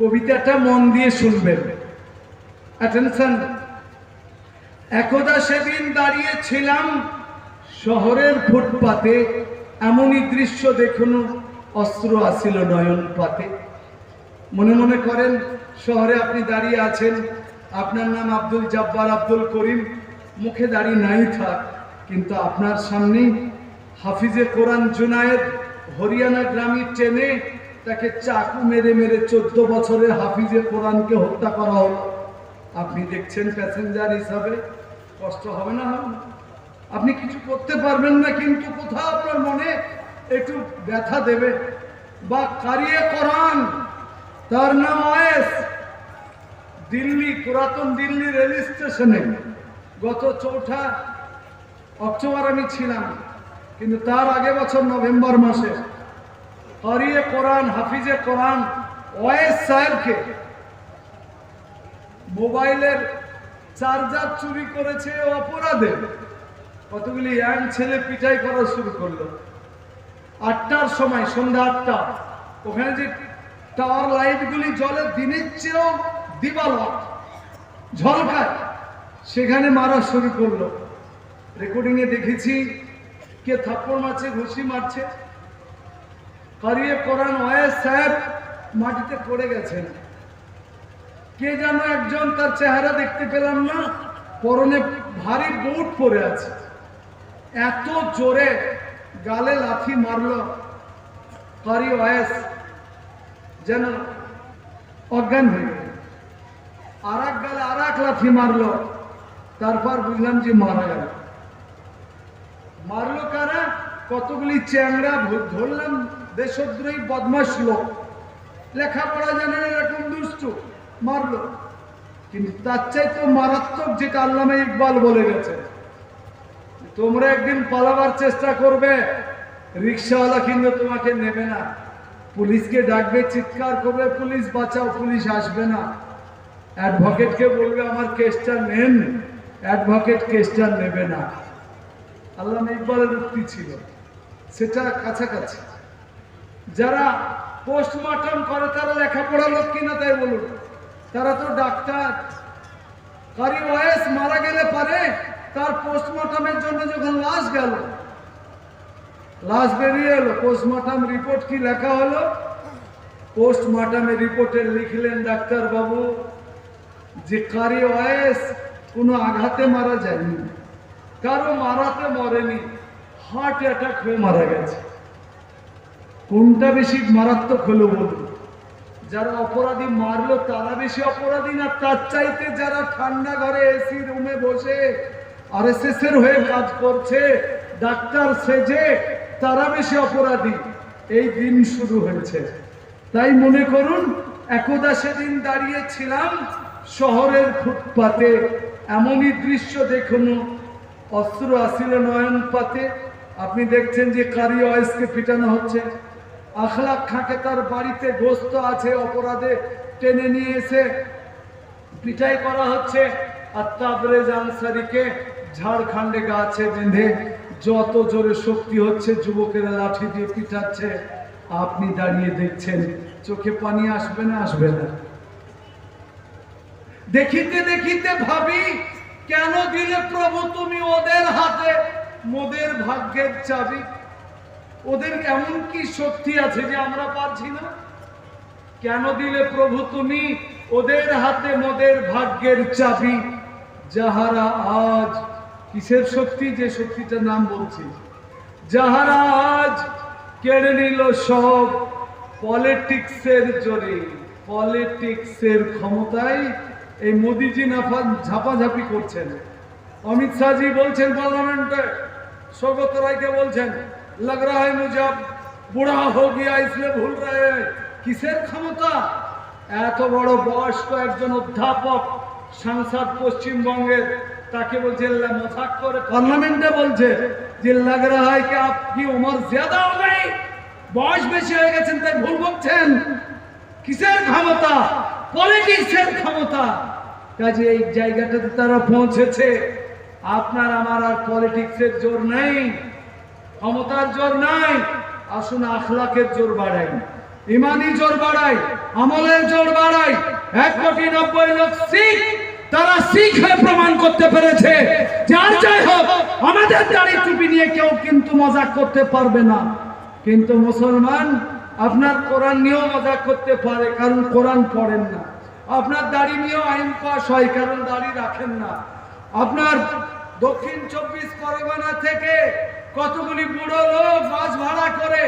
কবিতাটা মন দিয়ে শুনবেন। অ্যাটেনশন একদা সেদিন দাঁড়িয়েছিলাম শহরের ফুটপাতে, এমনই দৃশ্য দেখুন, অস্ত্র আসিল নয়ন পাতে মনে মনে করেন, শহরে আপনি দাঁড়িয়ে আছেন, আপনার নাম আব্দুল জব্বার আব্দুল করিম, মুখে দাঁড়িয়ে নাই থাক, কিন্তু আপনার সামনেই হাফিজে কোরআন জুনায়েদ, হরিয়ানা গ্রামীণ ট্রেনে তাকে চাকু মেরে মেরে চোদ্দ বছরের হাফিজে কোরআনকে হত্যা করা হলো। আপনি দেখছেন প্যাসেঞ্জার হিসাবে। কষ্ট হবে না হবে আপনি কিছু করতে পারবেন না, কিন্তু কোথাও আপনার মনে একটু ব্যথা দেবে। বা কারিয়ে কোরআন, তার নাম আয়েস। দিল্লি, পুরাতন দিল্লি রেল স্টেশনে। গত চৌঠা অক্টোবর আমি ছিলাম, কিন্তু তার আগে বছর নভেম্বর মাসে কারিয়ে কোরআন, হাফিজে কোরআন ওয়েস সাহেবকে মোবাইলের চার্জার চুরি করেছে অপরাধে। কতগুলি ইয়াং ছেলে পিটাই করা শুরু করল। আটটার সময়, সন্ধ্যা আটটা। ওখানে যে টাওয়ার লাইটগুলি জলে দিনের চেয়েও দিবালক ঝলকায়, সেখানে মারা শুরু করল। রেকর্ডিংয়ে দেখেছি কে থাপ্পড় মারছে, ঘুষি মারছে। কারিয়ে কোরআন ওয়েস সাহেব মাটিতে পড়ে গেছেন। কে যেন একজন তার চেহারা দেখতে পেলাম না, পরনে ভারী বুট পরে আছে। এত জোরে গালে লাথি মারল কারি ওয়েস যেন অজ্ঞান হয়ে গেল। আর এক গালে আর এক লাথি মারলো, তারপর বুঝলাম যে মারা গেল। মারলো কারা? কতগুলি ভূত ধরলাম, দেশদ্রোহী বদমাস লোক। লেখাপড়া জানে এরকম দুষ্টু, মারলো। কিন্তু তার চাইতে মারাত্মক যেটা আল্লামা ইকবাল বলে গেছে তোমরা একদিন পালাবার চেষ্টা করবে রিক্সাওয়ালা কিন্তু তোমাকে নেবে না। পুলিশকে ডাকবে, চিৎকার করবে, পুলিশ বাঁচাও, পুলিশ আসবে না। অ্যাডভোকেটকে বলবে, আমার কেসটা নেন। অ্যাডভোকেট কেসটা নেবে না। আল্লাহ ইকবালের উক্তি ছিল। সেটা কাছাকাছি। যারা পোস্টমর্টম করে, তারা লেখাপড়া লোক কিনা তাই বলুন। তারা তো ডাক্তার। কারি ওয়েস মারা গেলে পারে, তার পোস্টমর্টমের জন্য যখন লাশ গেল, লাশ বেরিয়ে এলো পোস্টমর্টম রিপোর্ট কি লেখা হলো? পোস্টমর্টমের রিপোর্টে লিখলেন ডাক্তার বাবু যে কারি ওয়েস কোনো আঘাতে মারা যায়নি, কারও মারাতে মরেনি। হার্ট অ্যাটাক হয়ে মারা গেছে। কোনটা বেশি মারাত্মক হলো বলুন? যারা অপরাধী মারলো, তারা বেশি অপরাধী না? তার চাইতে যারা ঠান্ডা ঘরে এসি রুমে বসে আর এর হয়ে কাজ করছে, ডাক্তার সেজে তারা বেশি অপরাধী। এই দিন শুরু হয়েছে। তাই মনে করুন, একদা সেদিন দাঁড়িয়েছিলাম শহরের ফুটপাতে। এমনই দৃশ্য দেখুন, অস্ত্র আসিল নয়ন পাতে আপনি দেখছেন যে কারি অয়েসকে পিটানো হচ্ছে। আখলাক খাঁকে তার বাড়িতে গোস্ত আছে, অপরাধে টেনে নিয়ে এসে পিটাই করা হচ্ছে। আর তাবরেজ আনসারিকে ঝাড়খণ্ডে গাছে বেঁধে যত জোরে শক্তি হচ্ছে, যুবকেরা লাঠি দিয়ে পিটাচ্ছে। আপনি দাঁড়িয়ে দেখছেন, চোখে পানি আসবে না আসবে না। দেখিতে দেখিতে ভাবি, কেন দিলে প্রভু তুমি ওদের হাতে? মোদের ভাগ্যের চাবি। ওদের এমন কি শক্তি আছে যে আমরা পাচ্ছি না? কেন দিলে প্রভু তুমি ওদের হাতে মোদের ভাগ্যের চাবি? যাহারা আজ, কিসের শক্তি? যে শক্তিটার নাম বলছি। যাহারা আজ কেড়ে নিল সব পলিটিক্সের জোরে। পলিটিক্সের ক্ষমতায় এই মোদিজি নাফা ঝাপাঝাপি করছেন। অমিত শাহজি বলছেন পার্লামেন্টে সৌগত রায়কে বলছেন, লগ রা হয় বুড়া হো গিয়া ইসলে ভুল রায় কিসের ক্ষমতা? এত বড় বয়স্ক একজন অধ্যাপক সাংসদ পশ্চিমবঙ্গের, তাকে বলছে মজাক করে পার্লামেন্টে বলছে যে, লাগ রা হয় কি আপনি ওমর জিয়াদা হবে বয়স বেশি হয়ে গেছেন, তাই ভুল বলছেন কিসের ক্ষমতা? পলিটিক্সের ক্ষমতা? কাজে এই জায়গাটাতে তারা পৌঁছেছে। আপনার আমার আর পলিটিক্সের জোর নেই, ক্ষমতার জোর নাই, আসুন আখলাকের জোর বাড়াই। ইমানি জোর বাড়াই, আমলের জোর বাড়াই। এক কোটি নব্বই লক্ষ শিখ, তারা শিখ হয়ে প্রমাণ করতে পেরেছে। যার যাই হোক, আমাদের দাড়ি টুপি নিয়ে কেউ কিন্তু মজা করতে পারবে না। কিন্তু মুসলমান, আপনার কোরআন নিয়েও মজা করতে পারে, কারণ কোরআন পড়েন না। আপনার দাড়ি নিয়েও আইন পাস হয়, কারণ দাড়ি রাখেন না। আপনার দক্ষিণ চব্বিশ পরগনা থেকে কতগুলি বুড়ো লোক বাস ভাড়া করে?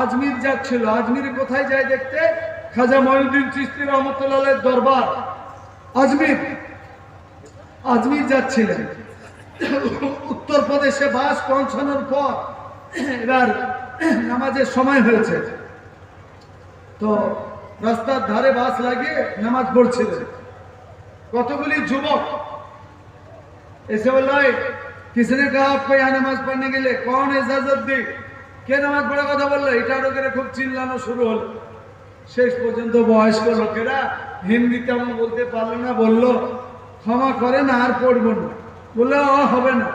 আজমির যাচ্ছিল। আজমির কোথায় যায় দেখতে? খাজা মহিউদ্দিন চিস্তি রহমতুল্লাহের দরবার। আজমির আজমির যাচ্ছিলেন। উত্তরপ্রদেশে বাস পৌঁছানোর পর এবার নামাজের সময় হয়েছে। তো রাস্তার ধারে বাস লাগিয়ে নামাজ পড়ছিলেন। কতগুলি যুবক ऐसे बोल रहा है किसने कहा आपको यहाँ नमाज पढ़ने के लिए कौन इजाजत दी কে নামাজ পড়ার কথা বললো এটা লোকেরা খুব চিল্লানো শুরু হলো শেষ পর্যন্ত বয়স্ক লোকেরা হিন্দি তেমন বলতে পারলো না বললো ক্ষমা করে না আর পড়বো না বললো ও হবে না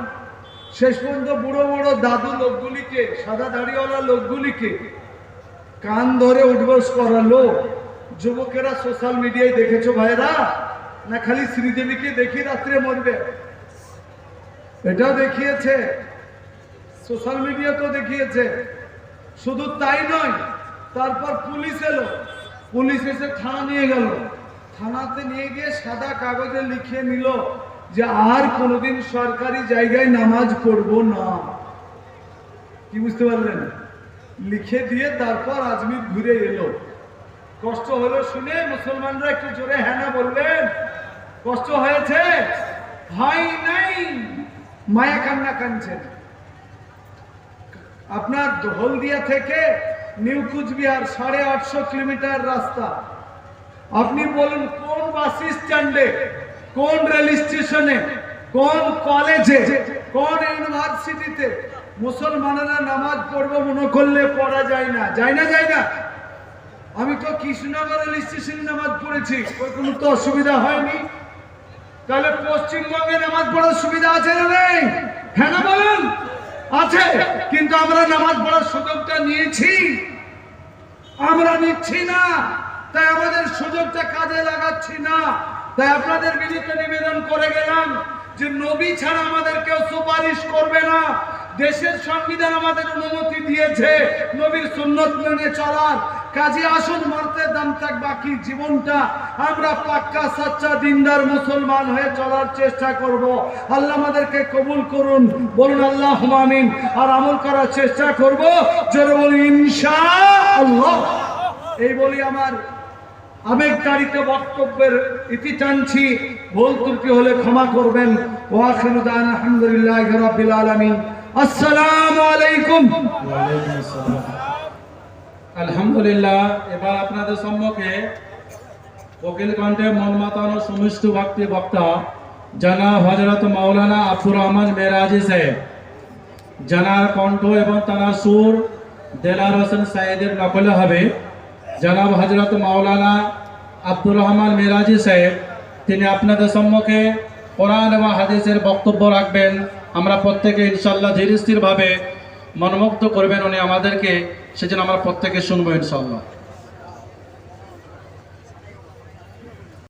শেষ পর্যন্ত বুড়ো বুড়ো দাদু লোকগুলিকে সাদা দাড়িওয়ালা লোকগুলিকে কান ধরে উঠবস করালো যুবকেরা সোশ্যাল মিডিয়ায় দেখেছো ভাইরা না খালি শ্রীদেবীকে দেখি রাত্রে মরবে এটা দেখিয়েছে, সোশ্যাল মিডিয়া তো দেখিয়েছে। শুধু তাই নয়, তারপর পুলিশ এলো। পুলিশ এসে থানা নিয়ে গেল। থানাতে নিয়ে গিয়ে সাদা কাগজে লিখিয়ে নিল যে আর কোনোদিন সরকারি জায়গায় নামাজ পড়ব না। কি বুঝতে পারলেন? লিখে দিয়ে তারপর আজমির ঘুরে এলো। কষ্ট হলো শুনে মুসলমানরা একটু জোরে হ্যাঁ না বলবেন কষ্ট হয়েছে? ভাই নাই। মায়া কান্না কানছেন আপনার হলদিয়া থেকে নিউ কুচবিহার সাড়ে আটশো কিলোমিটার রাস্তা। আপনি বলুন, কোন বাস স্ট্যান্ডে, কোন রেল স্টেশনে, কোন কলেজে, কোন ইউনিভার্সিটিতে মুসলমানেরা নামাজ পড়ব মনে করলে পড়া যায় না? যায় না যায় না? আমি তো কৃষ্ণনগর রেল স্টেশনে নামাজ পড়েছি ওই কোনো তো অসুবিধা হয়নি। তাহলে পশ্চিমবঙ্গে নামাজ পড়ার সুবিধা আছে না নেই? হ্যাঁ না বলুন? আছে। কিন্তু আমরা নামাজ পড়ার সুযোগটা নিয়েছি। আমরা নিচ্ছি না। তাই আমাদের সুযোগটা কাজে লাগাচ্ছি না। তাই আপনাদের বিনীত নিবেদন করে গেলাম যে নবী ছাড়া আমাদের কেউ সুপারিশ করবে না। দেশের সংবিধান আমাদের অনুমতি দিয়েছে। নবীর সুন্নত মেনে চলার। কাজে আসুন, মারতে দাম থাক, বাকি জীবনটা আমরা পাক্কা, সাচ্চা, দিনদার মুসলমান হয়ে চলার চেষ্টা করব। আল্লাহ আমাদেরকে কবুল করুন, বলুন আল্লাহ আমিন। আর আমল করার চেষ্টা করব, জোরে বলি ইনশা আল্লাহ এই বলি আমার আবেগতাড়িত বক্তব্যের ইতি টানছি। ভুল ত্রুটি হলে ক্ষমা করবেন। ওয়াখিরু দান আলহামদুলিল্লাহ রাব্বিল আলামিন। আসসালামু আলাইকুম। আলহামদুলিল্লাহ, এবার আপনাদের সম্মুখে কোকিল কণ্ঠে মন মাতানো ভক্তি বক্তা জানাব হজরত মাওলানা আব্দুর রহমান মেরাজি সাহেব জানার কণ্ঠ এবং তানার সুর দেলার হোসেন নকলে হবে। জানাব হজরত মাওলানা আব্দুর রহমান মেরাজি সাহেব, তিনি আপনাদের সম্মুখে কোরআন এবং হাদিসের বক্তব্য রাখবেন। আমরা প্রত্যেকে ইনশাল্লাহ ধীর স্থিরভাবে মনমুগ্ধ করবেন উনি আমাদেরকে, সেজন্য আমরা প্রত্যেকে শুনব ইনশাল্লাহ